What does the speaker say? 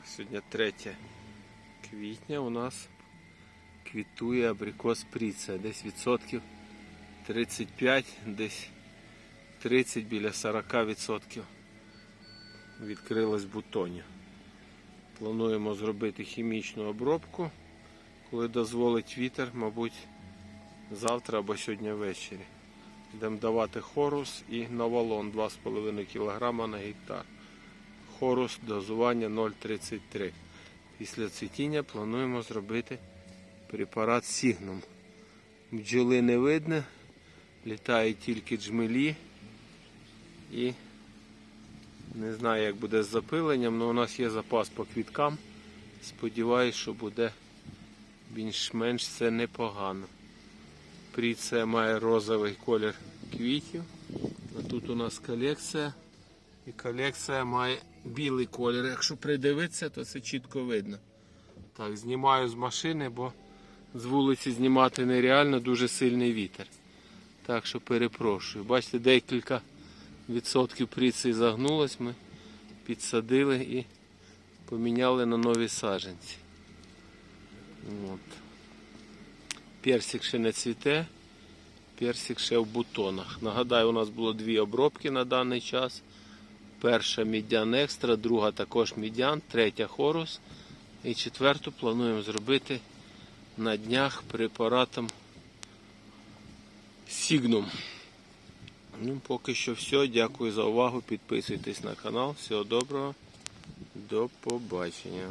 Так, сьогодні 3 квітня у нас квітує абрикос пріця. Десь відсотків 35, десь 30 біля 40 відсотків відкрилось бутонів. Плануємо зробити хімічну обробку, коли дозволить вітер, мабуть, завтра або сьогодні ввечері. Будемо давати хорус і навалон 2,5 кг на гектар. Хорус дозування 0,33. Після цвітіння плануємо зробити препарат Сігнум. Бджоли не видно, літають тільки джмелі і не знаю, як буде з запиленням, але у нас є запас по квіткам. Сподіваюсь, що буде більш-менш це непогано. Пріція має розовий колір квітів. А тут у нас колекція. І колекція має білий колір. Якщо придивитися, то це чітко видно. Так, знімаю з машини, бо з вулиці знімати нереально дуже сильний вітер. Так що перепрошую. Бачите, декілька відсотків пріції загнулось, ми підсадили і поміняли на нові саджанці. От. Персик ще не цвіте, персик ще в бутонах. Нагадаю, у нас було дві обробки на даний час. Перша мідян екстра, друга також мідян, третя хорус. І четверту плануємо зробити на днях препаратом Сігнум. Ну, поки що все. Дякую за увагу. Підписуйтесь на канал. Всього доброго. До побачення.